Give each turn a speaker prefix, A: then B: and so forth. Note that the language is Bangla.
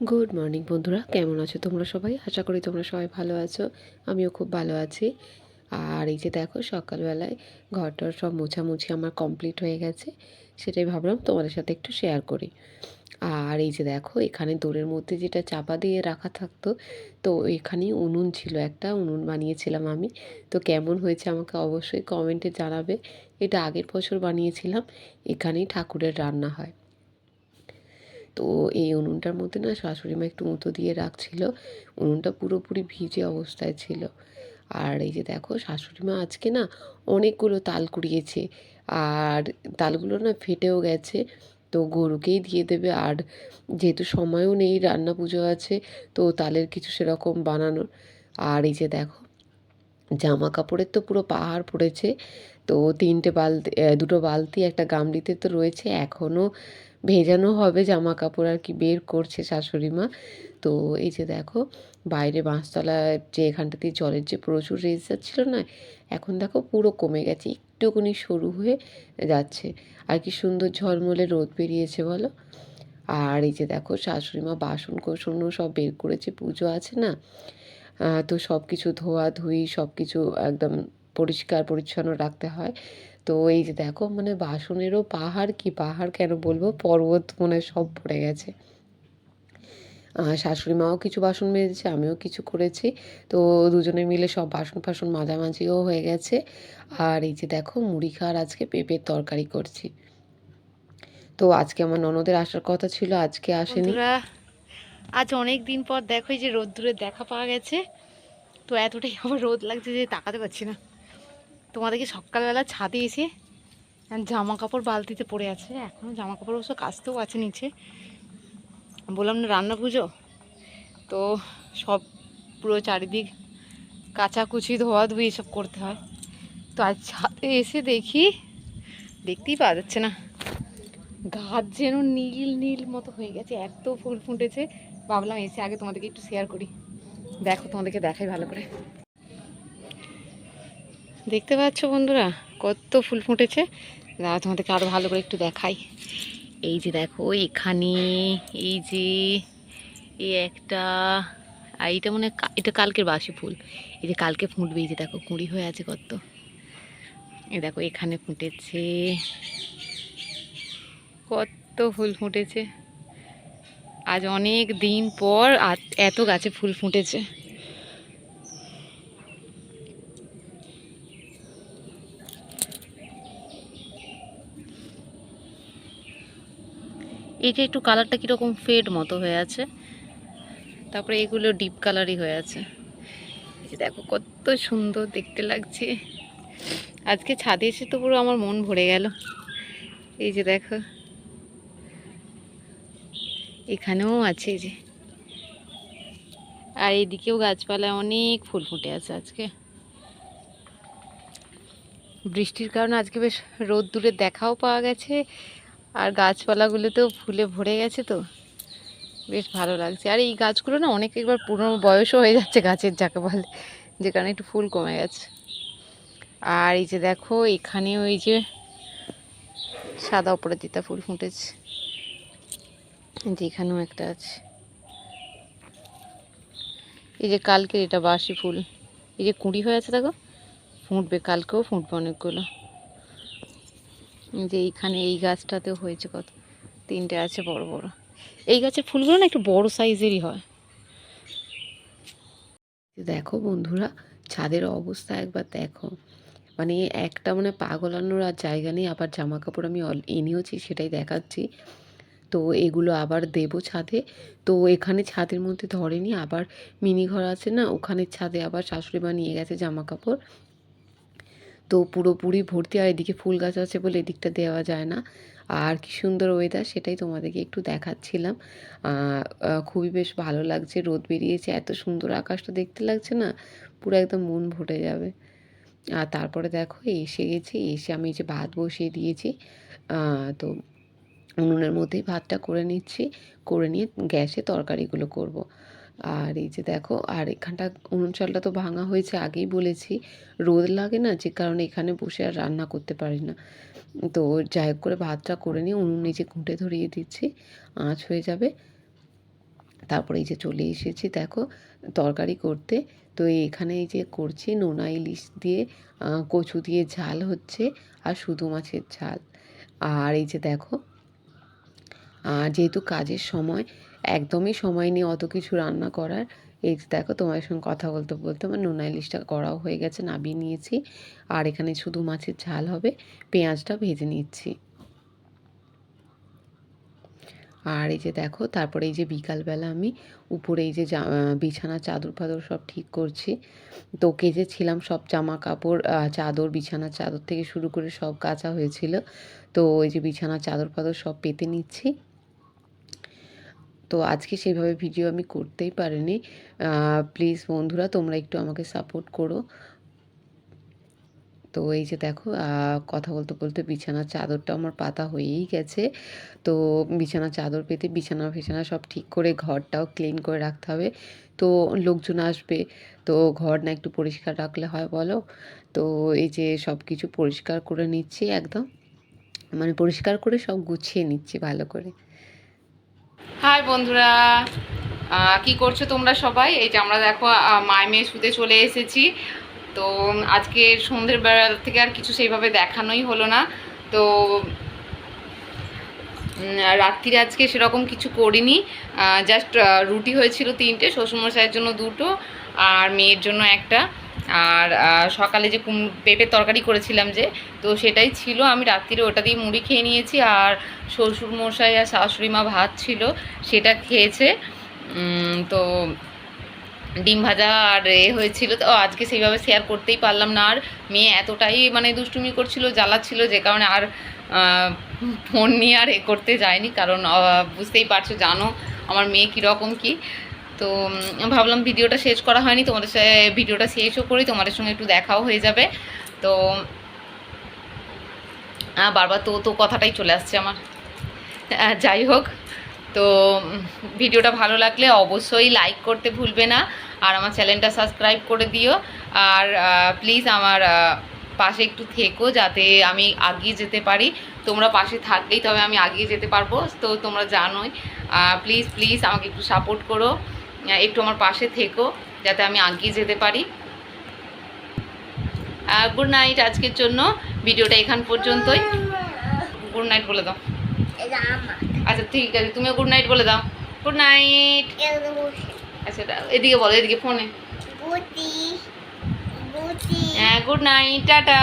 A: গুড মর্নিং বন্ধুরা। কেমন আছো তোমরা সবাই? আশা করি তোমরা সবাই ভালো আছো। আমিও খুব ভালো আছি। আর এই যে দেখো, সকালবেলায় ঘরটার সব মোছামুছি আমার কমপ্লিট হয়ে গেছে। সেটাই ভাবলাম তোমাদের সাথে একটু শেয়ার করি। আর এই যে দেখো, এখানে দোরের মধ্যে যেটা চাপা দিয়ে রাখা থাকতো, তো এখানেই উনুন ছিল একটা, উনুন বানিয়েছিলাম আমি। তো কেমন হয়েছে আমাকে অবশ্যই কমেন্টে জানাবে। এটা আগের বছর বানিয়েছিলাম। এখানেই ঠাকুরের রান্না হয়। তো এই উনুনটার মধ্যে না শাশুড়ি মা একটু মুতো দিয়ে রাখছিল। উনুনটা পুরোপুরি ভিজে অবস্থায় ছিল। আর এই যে দেখো, শাশুড়ি মা আজকে না অনেকগুলো তাল কুড়িয়েছে। আর তালগুলো না ফেটেও গেছে। তো গরুকেই দিয়ে দেবে। আর যেহেতু সময়ও নেই, রান্না পুজো আছে, তো তালের কিছু সেরকম বানানোর। আর এই যে দেখো, জামা কাপড়ের তো পুরো পাহাড় পড়েছে। তো তিনটে বালতি দুটো বালতি, একটা গামলিতে তো রয়েছে। এখনও ভেজানো হবে জামা কাপড় আর কি বের করছে শাশুড়ি মা। তো এই যে দেখো, বাইরে বাঁশতলায় যে এখানটা দিয়ে জলের যে প্রচুর রেস যাচ্ছিল না, এখন দেখো পুরো কমে গেছে, একটুকুনি সরু হয়ে যাচ্ছে। আর কি সুন্দর ঝলমলে রোদ বেরিয়েছে বলো। আর এই যে দেখো, শাশুড়ি মা বাসন কোসনও সব বের করেছে, পুজো আছে না? তো সব কিছু ধোয়া ধুই সব কিছু একদম পরিষ্কার পরিচ্ছন্ন রাখতে হয়। তো এই যে দেখো মানে বাসনেরও পাহাড়, কি পাহাড় কেন বলব? পর্বত মনে সব পড়ে গেছে। শাশুড়ি মাও কিছু বাসন মেজেছে, আমিও কিছু করেছি। তো দুজনে মিলে সব বাসন ফাসন মাঝামাঝিও হয়ে গেছে। আর এই যে দেখো মুড়ি খাওয়ার আজকে পেঁপের তরকারি করছি। তো আজকে আমার ননদের আসার কথা ছিল, আজকে আসেনি।
B: আজ অনেক দিন পর দেখো এই যে রোদ্দুরে দেখা পাওয়া গেছে। তো এতটাই আমার রোদ লাগছে যে তাকাতে পারছি না। তোমাদেরকে সকালবেলা ছাদে এসে জামা কাপড় বালতিতে পড়ে আছে। এখনও জামা কাপড় অবশ্য কাচতেও আছে নিচে। বললাম, না, রান্না পুজো তো সব পুরো চারিদিক কাচাকুচি ধোয়া ধুই এসব করতে হয়। তো আজ ছাদে এসে দেখি, দেখতেই পাওয়া যাচ্ছে না। গাছ যেন নীল নীল মতো হয়ে গেছে, এত ফুল ফুটেছে। ভাবলাম এসে আগে তোমাদেরকে একটু শেয়ার করি। দেখো, তোমাদেরকে দেখাই ভালো করে। দেখতে পাচ্ছ বন্ধুরা? কত ফুল ফুটেছে। দাঁড়া তোমাদেরকে আরও ভালো করে একটু দেখাই। এই যে দেখো, এখানে এই যে এই একটা, আর এইটা মনে এটা কালকের বাসি ফুল। এই যে কালকে ফুটবে, এই যে দেখো, কুঁড়ি হয়ে আছে কত। এই দেখো, এখানে ফুটেছে। কত ফুল ফুটেছে। আজ অনেক দিন পর এত গাছে ফুল ফুটেছে। যে একটু কালারটা কীরকম ফেড মতো হয়ে আছে, তারপরে এগুলো ডিপ কালারই হয়ে আছে। দেখো কত সুন্দর দেখতে লাগছে। আজকে ছাদে এসে তো পুরো আমার মন ভরে গেল। এই যে দেখো। এখানেও আছে এই যে। আর এইদিকেও গাছপালায় অনেক ফুল ফুটে আছে আজকে। বৃষ্টির কারণে আজকে বেশ রোদ দূরে দেখাও পাওয়া গেছে। আর গাছপালাগুলোতেও ফুলে ভরে গেছে তো। বেশ ভালো লাগছে। আর এই গাছগুলো না অনেক একবার পুরনো বয়সও হয়ে যাচ্ছে গাছের, যাকে বলে, যে কারণে একটু ফুল কমে গেছে। আর এই যে দেখো, এখানে ওই যে সাদা উপরে দিতা ফুল ফুটেছে। যেখানেও একটা আছে। এই যে কালকের এটা বাসি ফুল। এই যে কুঁড়ি হয়ে আছে দেখো, ফুটবে, কালকেও ফুটবে অনেকগুলো। যে এইখানে এই গাছটাতে হয়েছে কত? তিনটে আছে বড় বড়। এই গাছের ফুলগুলো না একটু বড় সাইজেরই হয়।
A: দেখো বন্ধুরা, ছাদের অবস্থা একবার দেখো। মানে একটা মানে পাগলানোর আর জায়গা নেই, আবার জামা কাপড় আমি এনেওছি, সেটাই দেখাচ্ছি। তো এগুলো আবার দেবো ছাদে। তো এখানে ছাদের মধ্যে ধরেনি, আবার মিনি ঘর আছে না ওখানে ছাদে আবার শাশুড়ি মা নিয়ে গেছে জামা কাপড় তো পুরোপুরি ভর্তি, আর এদিকে ফুল গাছ আছে বলে এদিকটা দেওয়া যায় না। আর কি সুন্দর ওয়েদার সেটাই তোমাদেরকে একটু দেখাচ্ছিলাম। খুবই বেশ ভালো লাগছে, রোদ বেরিয়েছে, এত সুন্দর আকাশটা দেখতে লাগছে না, পুরো একদম মন ভরে যাবে। আর তারপরে দেখো, এসে গেছি, এসে আমি যে ভাত বসিয়ে দিয়েছি। তো উনুনের মধ্যেই ভাতটা করে নিচ্ছি, করে নিয়ে গ্যাসে তরকারিগুলো করব। আর এই যে দেখো, আর এখানটা উনুন চালটা তো ভাঙা হয়েছে, আগেই বলেছি। রোদ লাগে না যে কারণে এখানে বসে আর রান্না করতে পারি না। তো যাই হোক করে ভাতটা করে নিয়ে উনুন নিচে ঘুঁটে ধরিয়ে দিচ্ছি, আঁচ হয়ে যাবে। তারপরে এই যে চলে এসেছি দেখো, তরকারি করতে। তো এখানে এই যে করছি নোনা ইলিশ দিয়ে কচু দিয়ে ঝাল হচ্ছে আর শুধু মাছের ঝাল। আর এই যে দেখো আর যেহেতু কাজের সময় একদমই সময় নেই অত কিছু রান্না করার। এই যে দেখো তোমার সঙ্গে কথা বলতে বলতে আমার নোনা ইলিশটা করাও হয়ে গেছে, নামিয়ে নিয়েছি। আর এখানে শুধু মাছের ঝাল হবে, পেঁয়াজটা ভেজে নিচ্ছি। আর এই যে দেখো, তারপরে এই যে বিকালবেলা আমি উপরে এই যে বিছানা, চাদর ফাদর সব ঠিক করছি। তো কেজে ছিলাম সব জামা কাপড় চাদর বিছানার চাদর থেকে শুরু করে সব কাচা হয়েছিল। তো এই যে বিছানার চাদর ফাদর সব পেতে নিচ্ছি। তো আজকে সেইভাবে ভিডিও আমি করতেই পারিনি। প্লিজ বন্ধুরা, তোমরা একটু আমাকে সাপোর্ট করো। তো এই যে দেখো কথা বলতে বলতে বিছানার চাদরটা আমার পাতা হয়েই গেছে। তো বিছানার চাদর পেতে বিছানা ফিছানা সব ঠিক করে ঘরটাও ক্লিন করে রাখতে হবে। তো লোকজন আসবে, তো ঘর না একটু পরিষ্কার রাখলে হয় বলো? তো এই যে সব কিছু পরিষ্কার করে নিচ্ছি একদম। মানে পরিষ্কার করে সব গুছিয়ে নিচ্ছি ভালো করে।
B: হাই বন্ধুরা। কি করছ তোমরা সবাই? এই যে আমরা দেখো মায় মেয়ে শুতে চলে এসেছি। তো আজকে সন্ধ্যের বেলা থেকে আর কিছু সেইভাবে দেখানোই হলো না। তো রাত্রিরে আজকে সেরকম কিছু করিনি। জাস্ট রুটি হয়েছিল তিনটে, শ্বশুরমশাইয়ের জন্য দুটো, আর মেয়ের জন্য একটা। আর সকালে যে কুম, পেঁপের তরকারি করেছিলাম যে, তো সেটাই ছিল। আমি রাত্রিরে ওটা দিয়ে মুড়ি খেয়ে নিয়েছি আর শ্বশুর মশাই আর শাশুড়ি মা ভাত ছিল, সেটা খেয়েছে। তো ডিম ভাজা আর এ হয়েছিল। তো আজকে সেইভাবে শেয়ার করতেই পারলাম না। আর মেয়ে এতটাই মানে দুষ্টুমি করছিল, জ্বালাচ্ছিল যে কারণে আর ফোন নিয়ে আর এ করতে যায়নি। কারণ বুঝতেই পারছ, জানো আমার মেয়ে কীরকম কি। তো ভাবলাম ভিডিওটা শেষ করা হয়নি, তোমাদের সাথে ভিডিওটা শেষও করি, তোমাদের সঙ্গে একটু দেখাও হয়ে যাবে। তো বারবার তো তো কথাটাই চলে আসছে আমার। যাই হোক, তো ভিডিওটা ভালো লাগলে অবশ্যই লাইক করতে ভুলবে না, আর আমার চ্যানেলটা সাবস্ক্রাইব করে দিও। আর প্লিজ আমার পাশে একটু থেকো, যাতে আমি আগিয়ে যেতে পারি। তোমরা পাশে থাকলেই তবে আমি আগিয়ে যেতে পারব, তো তোমরা জানোই। প্লিজ প্লিজ আমাকে একটু সাপোর্ট করো। একটু আমার পাশে থেকো যাতে আমি আগিয়ে যেতে পারি। গুড নাইট আজকের জন্য। ভিডিওটা এখান পর্যন্তই। গুড নাইট বলে দাও। আচ্ছা ঠিক আছে তুমিও গুড নাইট বলে দাও। গুড নাইট আচ্ছা এদিকে বলো এদিকে ফোনে হ্যাঁ গুড নাইট টাটা।